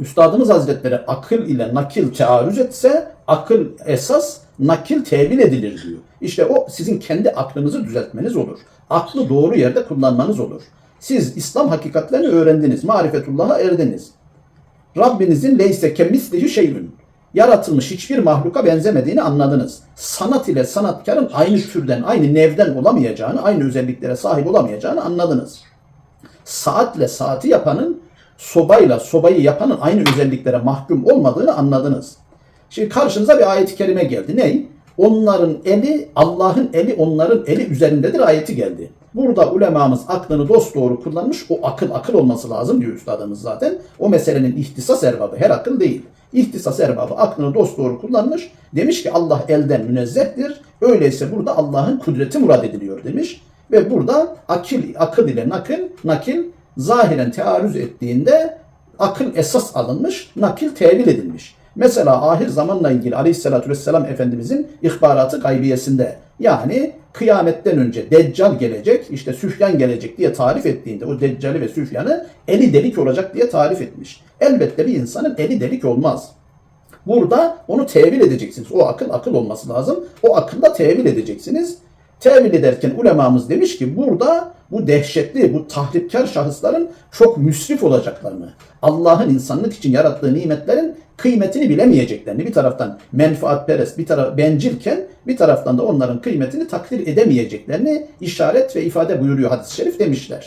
Üstadımız Hazretleri akıl ile nakil tearüz etse akıl esas nakil tevil edilir diyor. İşte o sizin kendi aklınızı düzeltmeniz olur. Aklı doğru yerde kullanmanız olur. Siz İslam hakikatlerini öğrendiniz. Marifetullah'a erdiniz. Rabbinizin leyse kemislihi şeyün. Yaratılmış hiçbir mahluka benzemediğini anladınız. Sanat ile sanatkarın aynı türden, aynı nevden olamayacağını, aynı özelliklere sahip olamayacağını anladınız. Saatle saati yapanın, sobayla sobayı yapanın aynı özelliklere mahkum olmadığını anladınız. Şimdi karşınıza bir ayet-i kerime geldi. Ney? Onların eli, Allah'ın eli onların eli üzerindedir ayeti geldi. Burada ulemamız aklını dosdoğru kullanmış. O akıl akıl olması lazım diyor üstadımız zaten. O meselenin ihtisas erbabı her akıl değil. İhtisas erbabı aklını dosdoğru kullanmış. Demiş ki Allah elden münezzehtir. Öyleyse burada Allah'ın kudreti murad ediliyor demiş. Ve burada akil, akıl ile nakil, nakil zahiren tearüz ettiğinde akıl esas alınmış, nakil tevil edilmiş. Mesela ahir zamanla ilgili aleyhissalatü vesselam Efendimizin ihbaratı gaybiyesinde yani kıyametten önce Deccal gelecek, işte Süfyan gelecek diye tarif ettiğinde o Deccali ve Süfyan'ı eli delik olacak diye tarif etmiş. Elbette bir insanın eli delik olmaz. Burada onu tevil edeceksiniz. O akıl akıl olması lazım. O akılla tevil edeceksiniz. Tevil ederken ulemamız demiş ki burada bu dehşetli, bu tahripkar şahısların çok müsrif olacaklarını, Allah'ın insanlık için yarattığı nimetlerin kıymetini bilemeyeceklerini, bir taraftan menfaatperest, bir taraf bencilken bir taraftan da onların kıymetini takdir edemeyeceklerini işaret ve ifade buyuruyor hadis-i şerif demişler.